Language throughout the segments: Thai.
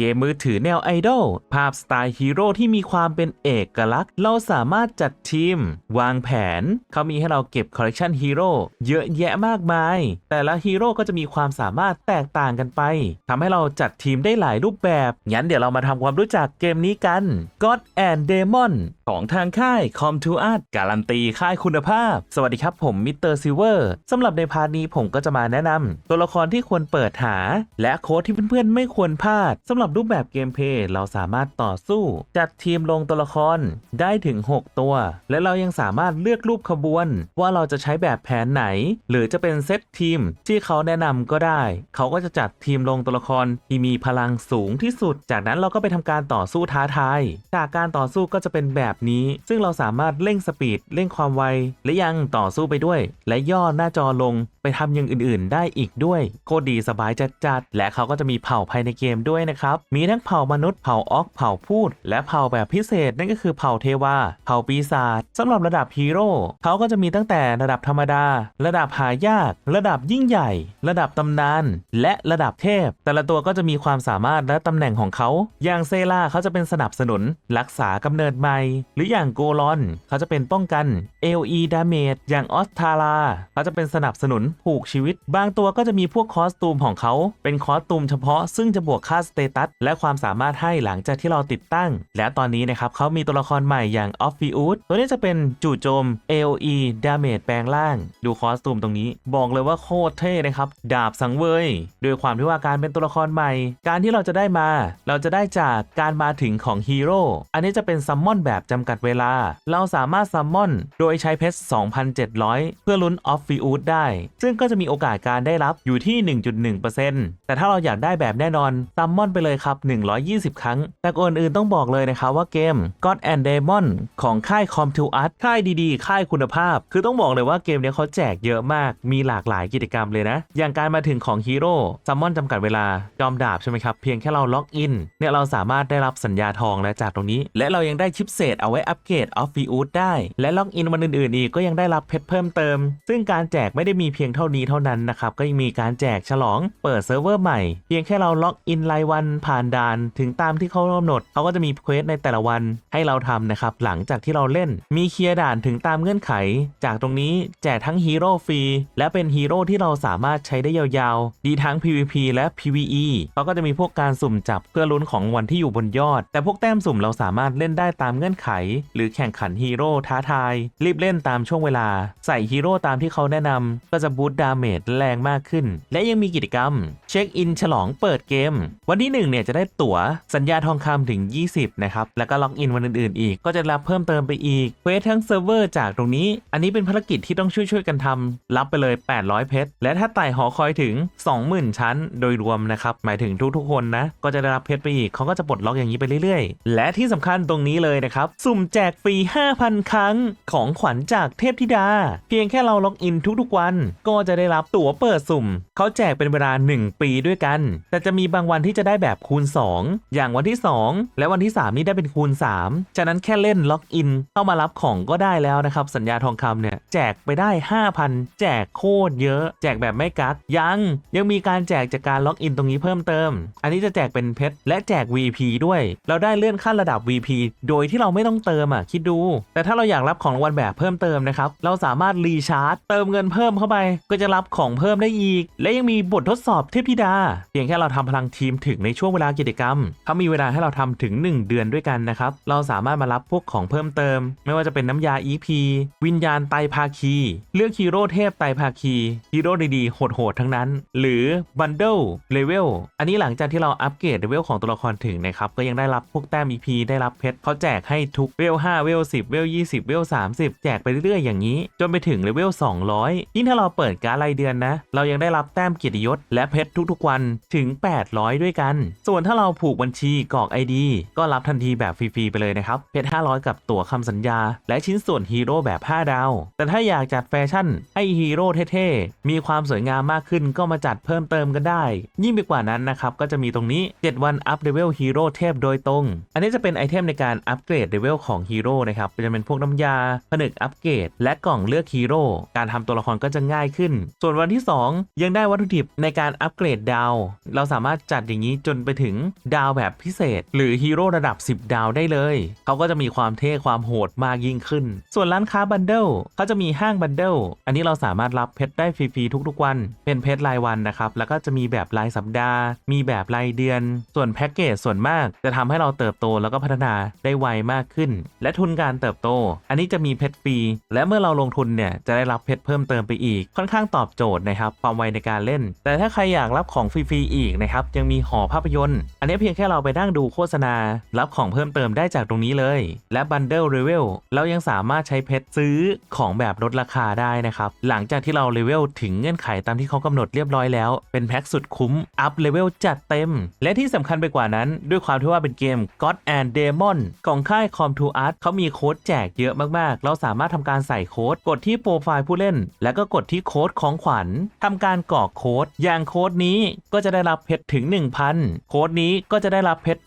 เกมมือถือแนวไอดอลภาพสไตล์ฮีโร่ที่มีความเป็นเอกลักษณ์ เราสามารถจัดทีม วางแผน เขามีให้เราเก็บคอลเลกชันฮีโร่เยอะแยะมากมาย แต่ละฮีโร่ก็จะมีความสามารถแตกต่างกันไปทำให้เราจัดทีมได้หลายรูปแบบ งั้นเดี๋ยวเรามาทำความรู้จักเกมนี้กัน God and Demon ของทางค่าย Com to Art การันตีค่ายคุณภาพ สวัสดีครับผมมิสเตอร์ซิเวอร์สำหรับในพาร์ทนี้ผมก็จะมาแนะนำตัวละครที่ควรเปิดหา และโค้ดที่เพื่อนๆไม่ควรพลาดสำหรับรูปแบบเกมเพย์เราสามารถต่อสู้ จัดทีมลงตัวละครได้ถึง 6 ตัว และเรายังสามารถเลือกรูปขบวน ว่าเราจะใช้แบบแผนไหน หรือจะเป็นเซตทีมที่เขาแนะนำก็ได้ เขาก็จะจัดทีมลงตัวละครที่มีพลังสูงที่สุด จากนั้นเราก็ไปทำการต่อสู้ท้าทาย จากการต่อสู้ก็จะเป็นแบบนี้ ซึ่งเราสามารถเร่งสปีดเร่งความไว และยังต่อสู้ไปด้วย และย่อหน้าจอลง ทำอย่างอื่นๆ ได้อีกด้วย โคตรดีสบายจัดๆ และเขาก็จะมีเผ่าภายในเกมด้วยนะครับ มีทั้งเผ่ามนุษย์ เผ่าออก เผ่าพูด และเผ่าแบบพิเศษนั่นก็คือเผ่าเทวา เผ่าปีศาจสำหรับระดับฮีโร่เขาก็จะมีตั้งแต่ระดับธรรมดา ระดับหายาก ระดับยิ่งใหญ่ ระดับตำนาน และระดับเทพ แต่ละตัวก็จะมีความสามารถและตำแหน่งของเขา อย่างเซล่าเขาจะเป็นสนับสนุน รักษากำเนิดใหม่ หรืออย่างโกลอน เขาจะเป็นป้องกัน AOE damage อย่างออสทาราเขาจะเป็นสนับสนุนผูกชีวิต บางตัวก็จะมีพวกคอสตูมของเขา เป็นคอสตูมเฉพาะซึ่งจะบวกค่าสเตตัสและความสามารถให้หลังจากที่เราติดตั้ง และตอนนี้นะครับเขามีตัวละครใหม่อย่างออฟฟิอุสตัวนี้จะเป็นจู่โจม AOE damage แปลงร่าง ดูคอสตูมตรงนี้ บอกเลยว่าโคตรเท่นะครับดาบสังเวยด้วยความที่ว่าการเป็นตัวละครใหม่ การที่เราจะได้มา เราจะได้จากการมาถึงของฮีโร่อันนี้จะเป็นซัมมอนแบบจำกัดเวลา เราสามารถซัมมอนโดยใช้เพชร 2,700 เพื่อลุ้นออฟฟิอุสได้ซึ่งก็จะมีโอกาสการได้รับอยู่ที่ 1.1%แต่ถ้าเราอยากได้แบบแน่นอนซัมมอนไปเลยครับ 120 ครั้ง แต่ก่อนอื่นต้องบอกเลยนะครับว่าเกม God and Demon ของค่าย Com to Art ค่ายดีๆ ค่ายคุณภาพ คือต้องบอกเลยว่าเกมเนี้ยเขาแจกเยอะมาก มีหลากหลายกิจกรรมเลยนะ อย่างการมาถึงของฮีโร่ซัมมอนจำกัดเวลาจอมดาบใช่ไหมครับ เพียงแค่เราล็อกอินเนี่ยเราสามารถได้รับสัญญาทองและจากตรงนี้ และเรายังได้ชิปเศษเอาไว้อัปเกรดออฟฟิอุสได้ และล็อกอินวันอื่นๆอีกก็ยังได้รับเพชรเพิ่มเติม ซึ่งการแจกไม่ได้มีเพียงเท่านี้เท่านั้นนะครับ ก็ยังมีการแจกฉลองเปิดเซิร์ฟเวอร์ใหม่ เพียงแค่เราล็อกอินรายวันผ่านด่าน ถึงตามที่เขากำหนดเขาก็จะมีเควสในแต่ละวันให้เราทำนะครับ หลังจากที่เราเล่น มีเคลียร์ด่านถึงตามเงื่อนไข จากตรงนี้แจกทั้งฮีโร่ฟรีและเป็นฮีโร่ที่เราสามารถใช้ได้ยาวๆ ดีทั้ง PVP และ PVE เขาก็จะมีพวกการสุ่มจับเพื่อลุ้นของวันที่อยู่บนยอด แต่พวกแต้มสุ่มเราสามารถเล่นได้ตามเงื่อนไข หรือแข่งขันฮีโร่ท้าทาย รีบเล่นตามช่วงเวลา ใส่ฮีโร่ตามที่เขาแนะนำก็จะบูตดาเมจแรงมากขึ้น และยังมีกิจกรรม เช็คอินฉลองเปิดเกม วันที่ 1 เนี่ยจะได้ตั๋วสัญญาทองคำถึง 20 นะครับ แล้วก็ล็อกอินวันอื่นๆอีก ก็จะรับเพิ่มเติมไปอีกเควสทั้งเซิร์ฟเวอร์จากตรงนี้ อันนี้เป็นภารกิจที่ต้องช่วยๆกันทำรับไปเลย 800 เพชร และถ้าไต่หอคอยถึง 20,000 ชั้น โดยรวมนะครับ หมายถึงทุกๆคนนะ ก็จะได้รับเพชรไปอีก เขาก็จะปลดล็อกอย่างนี้ไปเรื่อยๆ และที่สำคัญตรงนี้เลยนะครับ สุ่มแจกฟรี 5,000 ครั้ง ของขวัญจากเทพธิดา เพียงแค่เราล็อกอินทุกๆวันก็จะได้รับตั๋วเปิดสุ่ม เขาแจกเป็นเวลา 1 ปีด้วยกัน แต่จะมีบางวันที่จะได้แบบคูณ 2 อย่างวันที่ 2 และวันที่ 3 นี่ได้เป็นคูณ 3 ฉะนั้นแค่เล่นล็อกอินเข้ามารับของก็ได้แล้วนะครับ สัญญาทองคำเนี่ยแจกไปได้ 5,000 แจกโคตรเยอะ แจกแบบไม่กักยังยังมีการแจกจากการล็อกอินตรงนี้เพิ่มเติม อันนี้จะแจกเป็นเพชรและแจก VP ด้วย เราได้เลื่อนขั้นระดับ VP โดยที่เราไม่ต้องเติมอะคิดดู แต่ถ้าเราอยากรับของรางวัลแบบเพิ่มเติมนะครับเราสามารถรีชาร์จเติมเงินเพิ่มเข้าไปก็จะรับของเพิ่มได้อีก และยังมีบททดสอบเทพธิดา เพียงแค่เราทำพลังทีมถึงในช่วงเวลากิจกรรมเขามีเวลาให้เราทำถึง 1 เดือนด้วยกันนะครับ เราสามารถมารับพวกของเพิ่มเติม ไม่ว่าจะเป็นน้ำยา EP วิญญาณไตรภาคี เลือกฮีโร่เทพไตรภาคีฮีโร่ดีๆโหดๆทั้งนั้น หรือบันเดิลเลเวลอันนี้หลังจากที่เราอัปเกรดเลเวลของตัวละครถึงนะครับก็ยังได้รับพวกแต้ม EP ได้รับเพชรเขาแจกให้ทุกเวล5เวล10เวล20เวล30 แจกไปเรื่อยๆอย่างนี้ จนไปถึงเลเวล200ยิ่งถ้าเราเปิดิดการรายเดือนนะ เรายังได้รับแต้มเกียรติยศและเพชรทุกๆวันถึง 800 ด้วยกัน ส่วนถ้าเราผูกบัญชีกรอก ID ก็รับทันทีแบบฟรีๆไปเลยนะครับ เพชร500 กับตั๋วคำสัญญา และชิ้นส่วนฮีโร่แบบ 5 ดาว แต่ถ้าอยากจัดแฟชั่นให้ฮีโร่เท่ๆ มีความสวยงามมากขึ้นก็มาจัดเพิ่มเติมกันได้ ยิ่งไปกว่านั้นนะครับ ก็จะมีตรงนี้ 7 วันอัพเลเวลฮีโร่เทพโดยตรง อันนี้จะเป็นไอเทมในการอัปเกรดเลเวลของฮีโร่นะครับจะเป็นพวกน้ำยาผนึกอัปเกรดและกล่องเลือกฮีโร่การทำตัวละครก็จะง่ายขึ้นส่วนวันที่ 2 ยังได้วัตถุดิบในการอัปเกรดดาว เราสามารถจัดอย่างนี้จนไปถึงดาวแบบพิเศษ หรือฮีโร่ระดับ 10 ดาวได้เลย เขาก็จะมีความเท่ความโหดมากยิ่งขึ้น ส่วนร้านค้าบันเดิลเขาจะมีห้างบันเดิลอันนี้เราสามารถรับเพชรได้ฟรีๆทุกๆวัน เป็นเพชรรายวันนะครับ แล้วก็จะมีแบบรายสัปดาห์ มีแบบรายเดือน ส่วนแพ็กเกจส่วนมาก จะทำให้เราเติบโตแล้วก็พัฒนาได้ไวมากขึ้น และทุนการเติบโต อันนี้จะมีเพชรฟรี และเมื่อเราลงทุนเนี่ยจะได้รับเพชรเพิ่มเติมไปอีกค่อนข้างตอบโจทย์นะครับความไวในการเล่น แต่ถ้าใครอยากรับของฟรีๆอีกนะครับยังมีหอภาพยนตร์ อันนี้เพียงแค่เราไปนั่งดูโฆษณา รับของเพิ่มเติมได้จากตรงนี้เลย และบันเดิลเ e เวลเรายังสามารถใช้เพชรซื้อของแบบลดราคาได้นะครับหลังจากที่เราเลเวลถึงเงื่อนไขตามที่เขากำหนดเรียบร้อยแล้ว เป็นแพ็คสุดคุ้มอัพเลเวลจัดเต็ม และที่สำคัญไปกว่านั้น ด้วยความที่ว่าเป็นเกม God and Demon ของค่าย Com to Art เขามีโค้ดแจกเยอะมากๆ เราสามารถทำการใส่โค้ดกดที่โปรไฟล์ผู้เล่น แล้วก็กดที่โค้ดของขวัญทำการกรอกโค้ด อย่างโค้ดนี้ก็จะได้รับเพชรถึง 1,000 โค้ดนี้ก็จะได้รับเพชร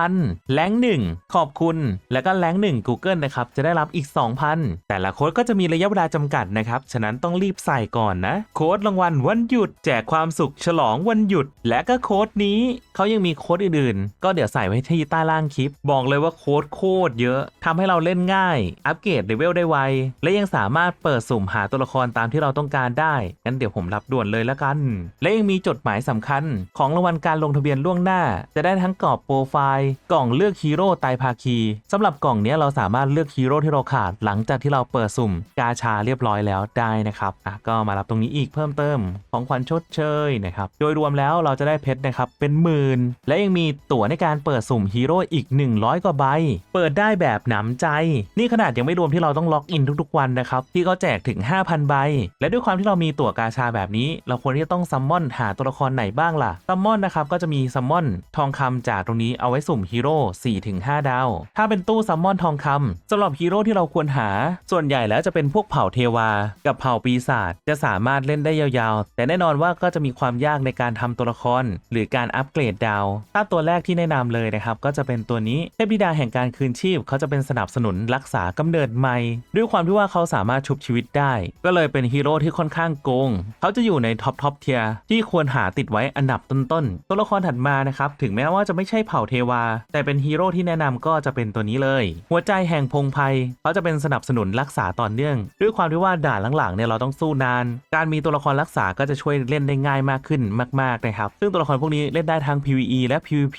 3,000แรงหนึ่งขอบคุณ แล้วก็แรงหนึ่ง Google นะครับ จะได้รับอีก 2,000 แต่ละโค้ดก็จะมีระยะเวลาจำกัดนะครับ ฉะนั้นต้องรีบใส่ก่อนนะ โค้ดรางวัลวันหยุด แจกความสุขฉลองวันหยุด และก็โค้ดนี้เขายังมีโค้ดอื่นๆ ก็เดี๋ยวใส่ไว้ที่ใต้ล่างคลิป บอกเลยว่าโค้ดโคตรเยอะทำให้เราเล่นง่าย อัปเกรดเลเวลได้ไว และยังสามารถเปิดสุ่มหาตัวละครตามที่เราต้องการได้งั้นเดี๋ยวผมรับด่วนเลยละกัน และยังมีจดหมายสำคัญ ของรางวัลการลงทะเบียนล่วงหน้า จะได้ทั้งกรอบโปรไฟล์กล่องเลือกฮีโร่ไตรภาคีสำหรับกล่องนี้เราสามารถเลือกฮีโร่ที่เราขาดหลังจากที่เราเปิดสุ่ม กาชาเรียบร้อยแล้วได้นะครับอะก็มารับตรงนี้อีกเพิ่มเติมของขวัญชดเชยนะครับโดยรวมแล้วเราจะได้เพชรนะครับเป็นหมื่นและยังมีตั๋วในการเปิดสุ่มฮีโร่อีก 100 กว่าใบ เปิดได้แบบหนำใจ นี่ขนาดยังไม่รวมที่เราต้องล็อกอินทุกๆวันนะครับที่เขาแจกถึง 5,000 ใบ และด้วยความที่เรามีตั๋วกาชาแบบนี้ เราควรที่จะต้องซัมมอนหาตัวละครไหนบ้างล่ะซัมมอนนะครับก็จะมีซัมมอนทองคำจากตรงนี้เอาไว้สุ่มฮีโร่4-5ดาว ถ้าเป็นตู้ซัมมอนทองคำสำหรับฮีโร่ที่เราควรหา ส่วนใหญ่แล้วจะเป็นพวกเผ่าเทวา กับเผ่าปีศาจจะสามารถเล่นได้ยาวๆ แต่แน่นอนว่าก็จะมีความยากในการทำตัวละคร หรือการอัปเกรดดาว ถ้าตัวแรกที่แนะนำเลยนะครับก็จะเป็นตัวนี้เทพธิดาแห่งการคืนชีพเขาจะเป็นสนับสนุนรักษากำเนิดใหม่ ด้วยความที่ว่าเขาสามารถชุบชีวิตได้ ก็เลยเป็นฮีโร่ที่ค่อนข้างโกง เขาจะอยู่ในท็อปท็อปเทียที่ควรหาติดไว้อันดับต้นๆ ตัวละครถัดมานะครับ ถึงแม้ว่าจะไม่ใช่เผ่าเทวา แต่เป็นฮีโร่ที่แนะนำก็จะเป็นตัวนี้เลย หัวใจแห่งพงไพรเขาจะเป็นสนับสนุนรักษาต่อเนื่อง ด้วยความที่ว่าด่านหลังๆเนี่ยเราต้องสู้นาน การมีตัวละครรักษาก็จะช่วยเล่นได้ง่ายมากขึ้นมากๆนะครับ ซึ่งตัวละครพวกนี้เล่นได้ทั้ง PVE และ PVP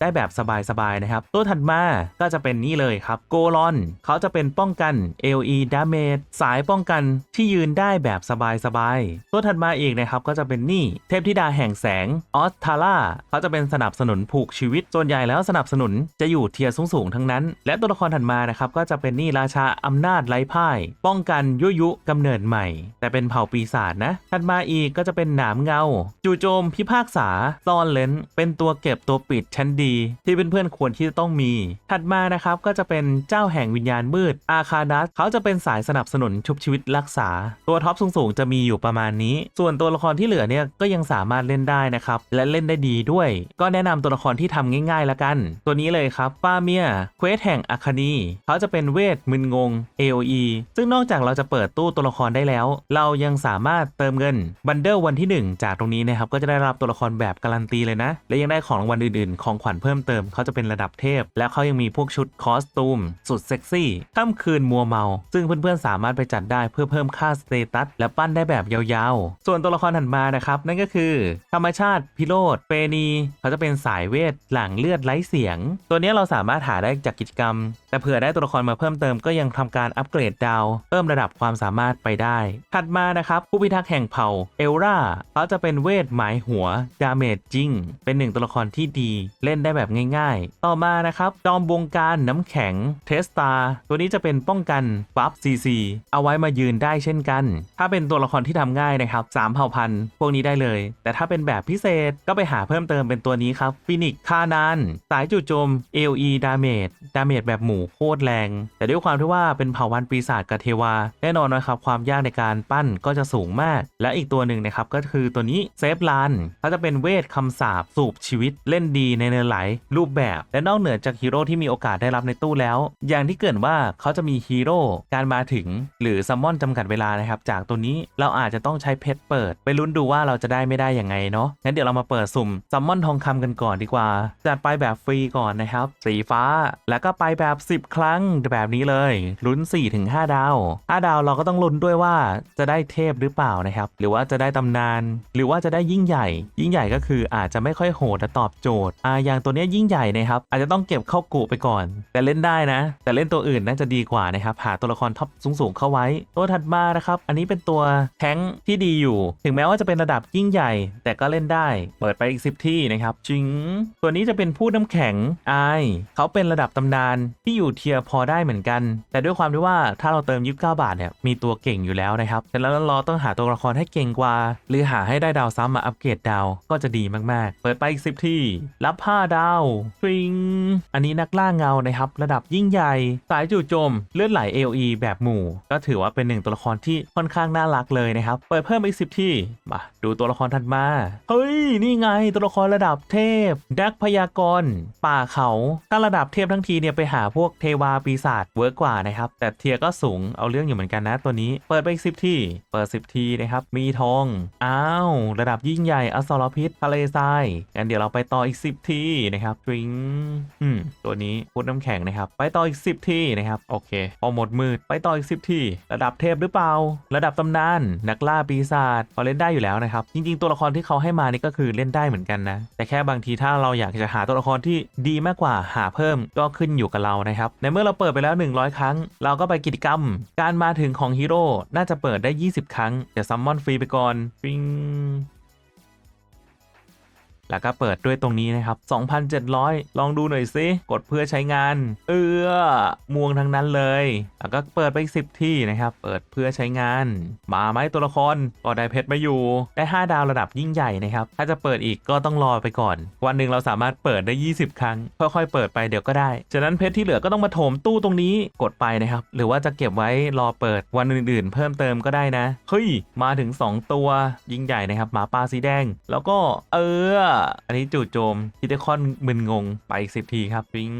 ได้แบบสบายๆนะครับ ตัวถัดมาก็จะเป็นนี่เลยครับ โกลอน เขาจะเป็นป้องกัน AOE damage สายป้องกันที่ยืนได้แบบสบายๆตัวถัดมาอีกนะครับก็จะเป็นนี่เทพธิดาแห่งแสงออสทาร่าเขาจะเป็นสนับสนุนผูกชีวิตส่วนใหญ่แล้วสนับสนุนจะอยู่เทียร์สูงๆทั้งนั้น และตัวละครถัดมานะครับก็จะเป็นนี่ราชาอำนาจไร้พ่าย ป้องกันยุยุกำเนิดใหม่ แต่เป็นเผ่าปีศาจนะ ถัดมาอีกก็จะเป็นหนามเงา จู่โจมพิพากษาซ่อนเลนเป็นตัวเก็บตัวปิดชั้นดี ที่เพื่อนๆควรที่จะต้องมี ถัดมานะครับก็จะเป็นเจ้าแห่งวิญญาณมืดอาคาดัสเขาจะเป็นสายสนับสนุนชุบชีวิตรักษา ตัวท็อปสูงจะมีอยู่ประมาณนี้ ส่วนตัวละครที่เหลือเนี่ยก็ยังสามารถเล่นได้นะครับ และเล่นได้ดีด้วย ก็แนะนำตัวละครที่ทำง่ายๆละกัน ตัวนี้เลยครับป้าเมียเควสแห่งอาคานีเขาจะเป็นเวทมึนงง AOE ซึ่งนอกจากเราจะเปิดตู้ตัวละครได้แล้ว เรายังสามารถเติมเงินบันเดิลวันที่ 1 จากตรงนี้นะครับก็จะได้รับตัวละครแบบการันตีเลยนะ และยังได้ของรางวัลอื่นๆ ของขวัญเพิ่มเติมเขาจะเป็นระดับเทพ แล้วเขายังมีพวกชุดคอสตูม สุดเซ็กซี่ค่ำคืนมัวเมา ซึ่งเพื่อนๆสามารถไปจัดได้เพื่อเพิ่มค่าสเตตัสและปั้นได้แบบยาวๆ ส่วนตัวละครถัดมานะครับ นั่นก็คือ ธรรมชาติพิโรธเปนีเขาจะเป็นสายเวทหลังเลือดไร้เสียง ตัวนี้เราสามารถหาได้จากกิจกรรม แต่เผื่อได้ตัวละครมาเพิ่มเติมก็ยังทำการอัปเกรดดาวเพิ่มระดับความสามารถไปได้ ถัดมานะครับผู้พิทักษ์แห่งเผ่าเอลราเขาจะเป็นเวทหมายหัวดาเมจจริงเป็นหนึ่งตัวละครที่ดีเล่นได้แบบง่ายๆ ต่อมานะครับจอมบงการน้ำแข็งเทสตาตัวนี้จะเป็นป้องกันบัฟซีซีเอาไว้มายืนได้เช่นกัน ถ้าเป็นตัวัวละครที่ทำง่ายนะครับสามเผ่าพันธุ์พวกนี้ได้เลย แต่ถ้าเป็นแบบพิเศษก็ไปหาเพิ่มเติมเป็นตัวนี้ครับฟินิกคานานสายจู่โจม AOE ดาเมจดาเมจแบบหมูโคตรแรง แต่ด้วยความที่ว่าเป็นเผ่าพันธุ์ปีศาจกับเทวา แน่นอนนะครับความยากในการปั้นก็จะสูงมาก และอีกตัวหนึ่งนะครับก็คือตัวนี้เซฟลานเขาจะเป็นเวทคำสาปสูบชีวิตเล่นดีในเนื้อไหลรูปแบบและนอกเหนือจากฮีโร่ที่มีโอกาสได้รับในตู้แล้ว อย่างที่เกรินว่าเขาจะมีฮีโร่การมาถึง หรือซัมมอนจำกัดเวลานะครับจากตัวนี้เราอาจจะต้องใช้เพชรเปิด ไปลุ้นดูว่าเราจะได้ไม่ได้ยังไงเนาะงั้นเดี๋ยวเรามาเปิดสุ่มซัมมอนทองคำกันก่อนดีกว่า จัดไปแบบฟรีก่อนนะครับสีฟ้าแล้วก็ไปแบบ 10 ครั้งแบบนี้เลยลุ้น4-5ดาว5ดาวเราก็ต้องลุ้นด้วยว่าจะได้เทพหรือเปล่านะครับ หรือว่าจะได้ตำนาน หรือว่าจะได้ยิ่งใหญ่ ยิ่งใหญ่ก็คืออาจจะไม่ค่อยโหดแต่ตอบโจทย์อ่าอย่างตัวนี้ยยิ่งใหญ่นะครับ อาจจะต้องเก็บเข้ากุไปก่อน แต่เล่นได้นะ แต่เล่นตัวอื่นน่าจะดีกว่านะครับหาตัวละครท็อปสูงๆเข้าไว้ ตัวถัดมานะครับ อันนี้เป็นตัวแท้งที่ดีอยู่ ถึงแม้ว่าจะเป็นระดับยิ่งใหญ่ แต่ก็เล่นได้ เปิดไปอีก 10 ที่นะครับจิง ตัวนี้จะเป็นผู้น้ำแข็งไอเขาเป็นระดับตำนานที่อยู่เทียพอได้เหมือนกัน แต่ด้วยความที่ว่าถ้าเราเติม 29 บาทเนี่ยมีตัวเก่งอยู่แล้วนะครับแต่แล้วเราต้องหาตัวละครให้เก่งกว่า หรือหาให้ได้ดาวซ้ำมาอัปเกรดดาวก็จะดีมากๆ เปิดไปอีก 10 ที่ รับ 5 ดาวทริง อันนี้นักล่าเงานะครับระดับยิ่งใหญ่ สายจู่โจมเลือดไหล AOE แบบหมู่ ก็ถือว่าเป็นหนึ่งตัวละครที่ค่อนข้างน่ารักเลยนะครับ เปิดเพิ่มอีก10ที่ มาดูตัวละครถัดมา เฮ้ย นี่ไงตัวละครระดับเทพ ดักพยากร ป่าเขา ถ้าระดับเทพทั้งทีเนี่ยไปหาพวกเทวาปีศาจเวิร์กกว่านะครับ แต่เทียก็สูงเอาเรื่องอยู่เหมือนกันนะตัวนี้ เปิดไปอีก10ที่ เปิด10ที่นะครับ มีทอง อ้าว ระดับยิ่งใหญ่อสรพิษทะเลทรายงั้นเดี๋ยวเราไปต่ออีก10ที่นะครับทริงอืมตัวนี้พุดน้ำแข็งนะครับ ไปต่ออีก10ที่นะครับ โอเค พอหมดมืด ไปต่ออีก10ที่ ระดับเทพหรือเปล่า ระดับตำนานนักล่าปีศาจเขาเล่นได้อยู่แล้วนะครับ จริง ๆ ตัวละครที่เขาให้มานี่ก็คือเล่นได้เหมือนกันนะ แต่แค่บางทีถ้าเราอยากจะหาตัวละครที่ดีมากกว่าหาเพิ่มก็ขึ้นอยู่กับเรานะครับ ในเมื่อเราเปิดไปแล้ว 100 ครั้ง เราก็ไปกิจกรรม การมาถึงของฮีโร่น่าจะเปิดได้ 20 ครั้งเดี๋ยวซัมมอนฟรีไปก่อนปิง แล้วก็เปิดด้วยตรงนี้นะครับ 2,700 ลองดูหน่อยซิกดเพื่อใช้งาน เออม่วงทั้งนั้นเลย แล้วก็เปิดไปอีก10 ที่นะครับ เปิดเพื่อใช้งาน มาไหมตัวละครก็ได้เพชรมาอยู่ ได้ 5 ดาวระดับยิ่งใหญ่นะครับ ถ้าจะเปิดอีกก็ต้องรอไปก่อน วันหนึ่งเราสามารถเปิดได้ 20 ครั้ง ค่อยๆ เปิดไปเดี๋ยวก็ได้ ฉะนั้นเพชรที่เหลือก็ต้องมาโถมตู้ตรงนี้กดไปนะครับ หรือว่าจะเก็บไว้รอเปิดวันอื่นๆ เพิ่มเติมก็ได้นะ เฮ้ย มาถึง 2 ตัวยิ่งใหญ่นะครับ หมาป่าสีแดง แล้วก็เอออันนี้จู่โจมทิเตคอนมึนงงไปอีกสิบทีครับปิง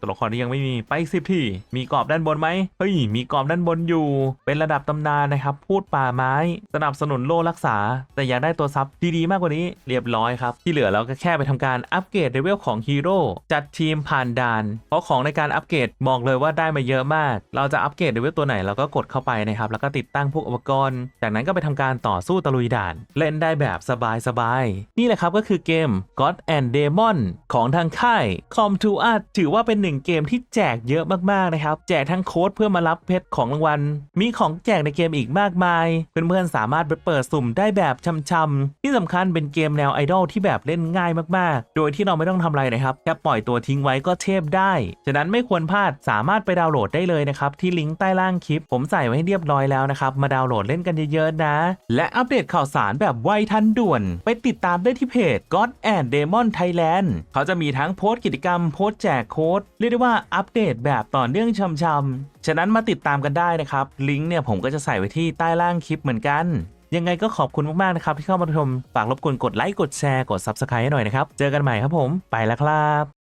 ตัวละครที่ยังไม่มีไปอีกสิบทีมีกรอบด้านบนไหมเฮ้ยมีกรอบด้านบนอยู่ เป็นระดับตำนานนะครับ พูดป่าไม้ สนับสนุนโลรักษา แต่อยากได้ตัวซับดีๆมากกว่านี้เรียบร้อยครับ ที่เหลือเราก็แค่ไปทำการอัปเกรดเลเวลของฮีโร่จัดทีมผ่านด่าน เพราะของในการอัปเกรดบอกเลยว่าได้มาเยอะมาก เราจะอัปเกรดเลเวลตัวไหนเราก็กดเข้าไปนะครับแล้วก็ติดตั้งพวกอุปกรณ์ จากนั้นก็ไปทำการต่อสู้ตะลุยด่าน เล่นได้แบบสบายๆนี่แหละครับก็คือเกม God and Demon ของทางค่าย Com to Art ถือว่าเป็นหนึ่งเกมที่แจกเยอะมากๆนะครับ แจกทั้งโค้ดเพื่อมารับเพชรของรางวัล มีของแจกในเกมอีกมากมาย เพื่อนๆสามารถไปเปิดสุ่มได้แบบช่ำๆที่สำคัญเป็นเกมแนวไอดอลที่แบบเล่นง่ายมากๆ โดยที่เราไม่ต้องทำอะไรนะครับแค่ปล่อยตัวทิ้งไว้ก็เทพได้ ฉะนั้นไม่ควรพลาดสามารถไปดาวน์โหลดได้เลยนะครับที่ลิงก์ใต้ล่างคลิป ผมใส่ไว้ให้เรียบร้อยแล้วนะครับมาดาวน์โหลดเล่นกันเยอะๆนะ และอัปเดตข่าวสารแบบไวทันด่วน ไปติดตามได้ที่เพจ God and Demon Thailand เขาจะมีทั้งโพสต์กิจกรรมโพสต์แจกโค้ดเรียกได้ว่าอัปเดตแบบต่อเนื่องช่ำๆฉะนั้นมาติดตามกันได้นะครับ ลิงก์เนี่ยผมก็จะใส่ไว้ที่ใต้ล่างคลิปเหมือนกัน ยังไงก็ขอบคุณมากๆนะครับที่เข้ามาชมฝากรบกวนกดไลค์กดแชร์กด Subscribe ให้หน่อยนะครับ เจอกันใหม่ครับผม ไปแล้วครับ